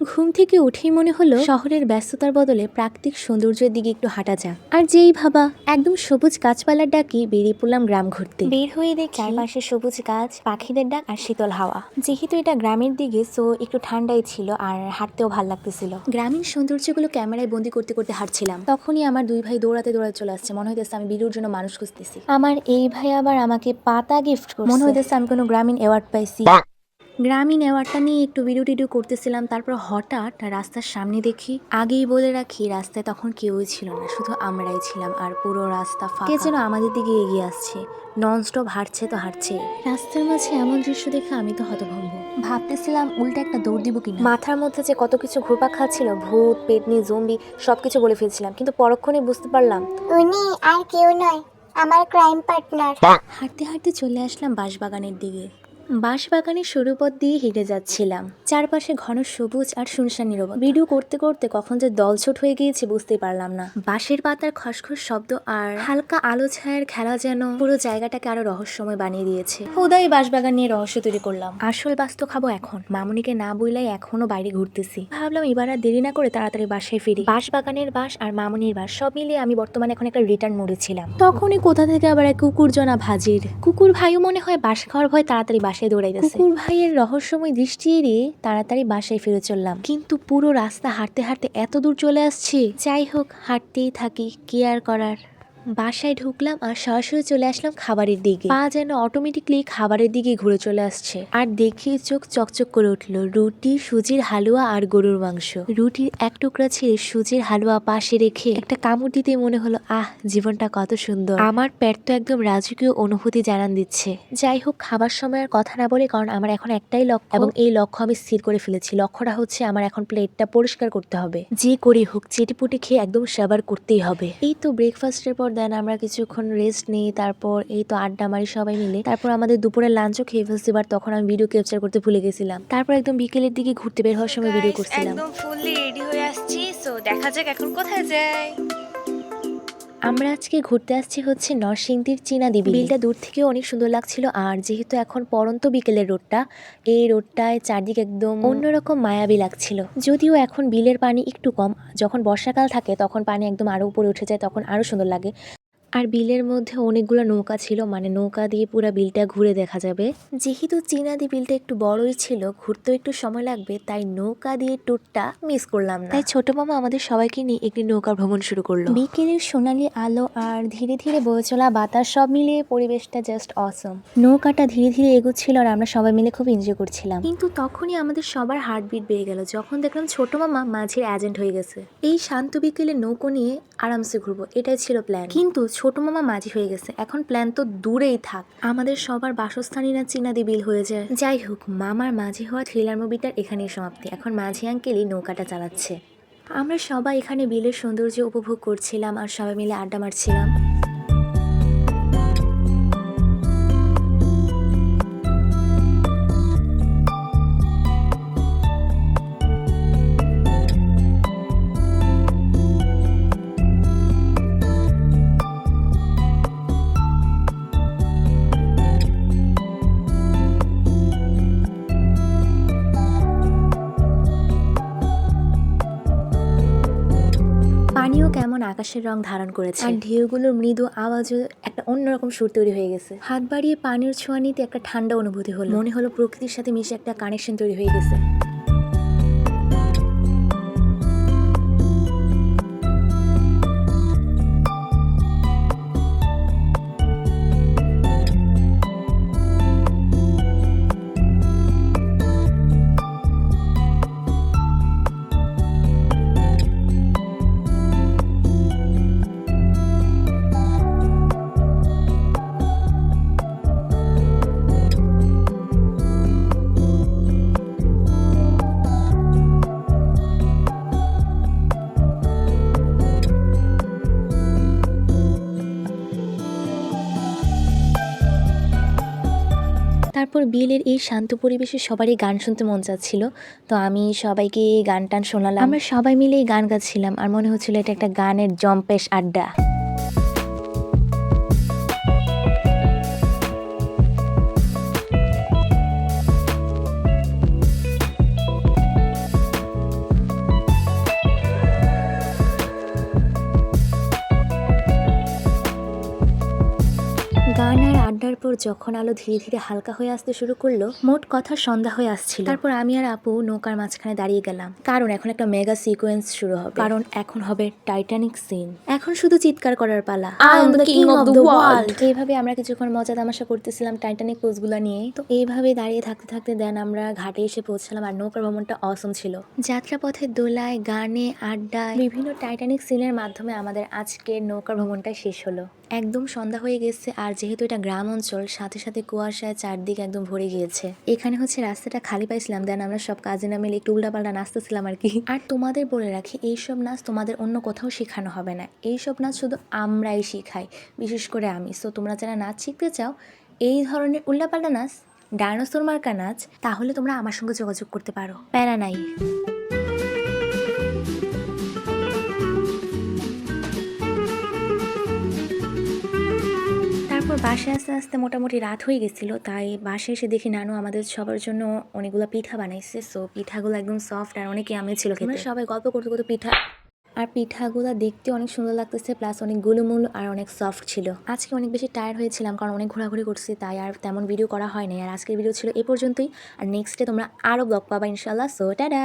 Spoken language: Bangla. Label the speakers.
Speaker 1: ঘুম থেকে উঠেই মনে হলো শহরের ব্যস্ততার বদলে প্রাকৃতিক সৌন্দর্যের দিকে একটু হাঁটা যাক। আর যেই ভাবা একদম সবুজ গাছপালার ডাকে বেরিয়ে পড়লাম গ্রাম ঘুরতে। বের হয়ে দেখি চারপাশে সবুজ গাছ পাখিদের ডাক আর শীতল হাওয়া। যেহেতু এটা গ্রামের দিকে সো একটু ঠান্ডাই ছিল আর হাঁটতেও ভালো লাগতেছিল। গ্রামীণ সৌন্দর্যগুলো ক্যামেরায় বন্দি করতে করতে হাঁটছিলাম। তখনই আমার দুই ভাই দৌড়াতে দৌড়াতে চলে আসছে। মনে হইতেছে আমি ভিডিওর জন্য মানুষ খুঁজতেছি। আমার এই ভাই আবার আমাকে পাতা গিফট মনে হইতেছে আমি কোনো গ্রামীণ অ্যাওয়ার্ড পাইছি। গ্রামীণ অ্যাওয়ার্ডটা নিয়ে একটু ভিডিও টিডিও করতেছিলাম তারপর হঠাৎ রাস্তার সামনে দেখি আগেই বলে রাখি রাস্তায় তখন কেউই ছিল না শুধু আমরাই ছিলাম আর পুরো রাস্তা কে যেন আমাদের দিকে এগিয়ে আসছে ননস্টপ হাঁটছে তো হাঁটছে। রাস্তার মাঝে এমন দৃশ্য দেখে আমি তো হতভম্ব। ভাবতেছিলাম উল্টা একটা দৌড় দিব কিনা। মাথার মধ্যে যে কত কিছু ঘুরপাক খাচ্ছিল ভূত পেতনি জম্বি সবকিছু বলে ফেলছিলাম কিন্তু পরক্ষণে বুঝতে পারলাম।
Speaker 2: উনি আর কেউ নয় আমার ক্রাইম পার্টনার
Speaker 1: হাঁটতে হাঁটতে চলে আসলাম বাঁশবাগানের দিকে। বাঁশবাগানের সরু পথ দিয়ে হেঁটে যাচ্ছিলাম। চারপাশে ঘন সবুজ আর শুনশান নীরব ভিডিও করতে করতে কখন যে দলছুট হয়ে গিয়েছে বুঝতে পারলাম না। বাঁশের পাতার খসখস শব্দ আর হালকা আলো ছায়ার খেলা যেন পুরো জায়গাটাকে আরও রহস্যময় বানিয়ে দিয়েছে। হুদাই বাঁশবাগান নিয়ে রহস্য তৈরি করলাম। আসল বাস্তু খাব এখন। মামুনিকে না বইলাই এখনও বাইরে ঘুরতেছি। ভাবলাম এবার আর দেরি না করে তাড়াতাড়ি বাসায় ফিরি। বাঁশবাগানের বাস আর মামুনির বাস সব মিলিয়ে আমি বর্তমানে এখন একটা রিটার্ন মোড়ে ছিলাম। তখনই কোথা থেকে আবার এক কুকুর জনা ভাজির। কুকুর ভাইও মনে হয় বাস খাওয়ার ভয় তাড়াতাড়ি বাসায় দৌড়াইতেছে। কুকুর ভাইয়ের রহস্যময় দৃষ্টি এড়িয়ে তাড়াতাড়ি বাসায় ফিরে চললাম। কিন্তু পুরো রাস্তা হাঁটতে হাঁটতে এত দূর চলে আসছি। যাই হোক, হাঁটতেই থাকি কি আর করার। বাসায় ঢুকলাম আর সরাসরি চলে আসলাম খাবারের দিকে। পা যেন অটোমেটিকলি খাবারের দিকে ঘুরে চলে আসছে। আর দেখে চোখ চকচক করে উঠল, রুটি, সুজির হালুয়া আর গরুর মাংস। রুটির এক টুকরা ছেড়ে সুজির হালুয়া পাশে রেখে একটা কামড় দিতে মনে হলো, আহ, জীবনটা কত সুন্দর। আমার পেট তো একদম রাজকীয় অনুভূতি জানান দিচ্ছে। যাই হোক, খাবার সময় আর কথা না বলে, কারণ আমার এখন একটাই লক্ষ্য। এবং এই লক্ষ্য আমি স্থির করে ফেলেছি। লক্ষ্যটা হচ্ছে আমার এখন প্লেটটা পরিষ্কার করতে হবে। যে করে হোক, চেটিপুটি খেয়ে একদম সাবার করতেই হবে। এই তো ব্রেকফাস্টের পর দেন আমরা কিছুক্ষণ রেস্ট নিই তারপর এই তো আড্ডা মারি সবাই মিলে। তারপর আমাদের দুপুরের লাঞ্চও খেয়ে ফেলছি বাট তখন আমি ভিডিও ক্যাপচার করতে ভুলে গেছিলাম। তারপর একদম বিকেলের দিকে ঘুরতে বের হওয়ার সময় ভিডিও করছিলাম।
Speaker 3: একদম ফুললি রেডি হয়ে আসছি সো দেখা যাক এখন কোথায় যাই।
Speaker 1: আমরা আজকে ঘুরতে আসছি হচ্ছে নরসিংদীর চীনা দেবী। বিলটা দূর থেকেও অনেক সুন্দর লাগছিল আর যেহেতু এখন পরন্ত বিকেলের রোডটা এই রোডটায় চারদিক একদম অন্যরকম মায়াবী লাগছিল। যদিও এখন বিলের পানি একটু কম যখন বর্ষাকাল থাকে তখন পানি একদম আরও উপরে উঠে যায় তখন আরও সুন্দর লাগে। আর বিলের মধ্যে অনেকগুলো নৌকা ছিল মানে নৌকা দিয়ে পুরো বিলটা ঘুরে দেখা যাবে। যেহেতু চীনাদি বিলটা একটু বড়ই ছিল ঘুরতেও একটু সময় লাগবে তাই নৌকা দিয়ে ট্যুরটা মিস করলাম না। তাই ছোট মামা আমাদের সবাইকে নিয়ে একটি নৌকা ভ্রমণ শুরু করল। বিকেলের সোনালি আলো আর ধীরে ধীরে বয়ে চলা বাতাস সব মিলিয়ে পরিবেশটা জাস্ট অসম নৌকাটা ধীরে ধীরে এগোচ্ছিল আর আমরা সবাই মিলে খুব এনজয় করছিলাম। কিন্তু তখনই আমাদের সবার হার্টবিট বেড়ে গেল যখন দেখলাম ছোট মামা মাঝের এজেন্ট হয়ে গেছে। এই শান্ত বিকেলে নৌকো নিয়ে আরামসে ঘুরবো এটাই ছিল প্ল্যান কিন্তু ছোট মামা মাঝি হয়ে গেছে। এখন প্ল্যান তো দূরেই থাক। আমাদের সবার বাসস্থানই না চীনাদি বিল হয়ে যায়। যাই হোক, মামার মাঝি হওয়া থ্রিলার মুভিটার এখানেই সমাপ্তি। এখন মাঝি আঙ্কেলই নৌকাটা চালাচ্ছে। আমরা সবাই এখানে বিলের সৌন্দর্য উপভোগ করছিলাম আর সবাই মিলে আড্ডা মারছিলাম। আকাশের রং ধারণ করেছে। আর ঢেউগুলোর মৃদু আওয়াজও একটা অন্যরকম সুর তৈরি হয়ে গেছে। হাত বাড়িয়ে পানির ছোঁয়া নিতে একটা ঠান্ডা অনুভূতি হলো। মনে হলো প্রকৃতির সাথে মিশে একটা কানেকশন তৈরি হয়ে গেছে। তারপর বিয়েলের এই শান্ত পরিবেশে সবারই গান শুনতে মন চাচ্ছিল। তো আমি সবাইকে গান টান শোনালাম। আমরা সবাই মিলে গান গাচ্ছিলাম, আর মনে হচ্ছিল এটা একটা গানের জম্পেশ আড্ডা। আড্ডার পর যখন আলো ধীরে ধীরে হালকা হয়ে আসতে শুরু করল মোট কথা সন্ধ্যা হয়ে আসছিল। তারপর আমি আর আপু নৌকার মাঝখানে দাঁড়িয়ে গেলাম। কারণ এখন একটা মেগা সিকোয়েন্স শুরু হবে। কারণ এখন হবে টাইটানিক সিন। এখন শুধু চিৎকার করার পালা. এইভাবে আমরা কিছুক্ষণ মজা তামাশা করতেছিলাম টাইটানিক পোজগুলো নিয়ে। তো এইভাবে দাঁড়িয়ে থাকতে থাকতে দেন আমরা ঘাটে এসে পৌঁছলাম আর নৌকার ভ্রমণটা অসম ছিল। যাত্রাপথে দোলায় গানে আড্ডায় বিভিন্ন টাইটানিক সিনের মাধ্যমে আমাদের আজকের নৌকার ভ্রমণটা শেষ হলো। একদম সন্ধ্যা হয়ে গেছে আর যেহেতু এটা গ্রাম অঞ্চল, সাথে সাথে কুয়াশায় চারদিক একদম ভরে গিয়েছে। এখানে হচ্ছে রাস্তাটা খালি পাইছিলাম, দেন আমরা সব কাজে মিলে একটু উল্টাপাল্টা নাচতেছিলাম আর কি। আর তোমাদের বলে রাখি, এইসব নাচ তোমাদের অন্য কোথাও শেখানো হবে না। এইসব নাচ শুধু আমরাই শিখাই, বিশেষ করে আমি। সো তোমরা যারা নাচ শিখতে চাও, এই ধরনের উল্টাপাল্টা নাচ, ডায়নোসর মার্কা নাচ, তাহলে তোমরা আমার সঙ্গে যোগাযোগ করতে পারো। প্যারা নাই। তারপর বাসায় আস্তে আস্তে মোটামুটি রাত হয়ে গেছিল তাই বাসে এসে দেখি নানু আমাদের সবার জন্য অনেকগুলো পিঠা বানাইছে। সো পিঠাগুলো একদম সফট আর অনেকে আমি ছিল খেতে। সবাই গল্প করতে করতে পিঠা আর পিঠাগুলো দেখতে অনেক সুন্দর লাগতেছে প্লাস অনেক গুলুমুল আর অনেক সফট ছিল। আজকে অনেক বেশি টায়ার্ড হয়েছিলাম কারণ অনেক ঘোরাঘুরি করছি তাই আর তেমন ভিডিও করা হয় নাই। আর আজকের ভিডিও ছিল এ পর্যন্তই। আর নেক্সট ডে তোমরা আরও ব্লগ পাবা ইনশাল্লাহ সো টাটা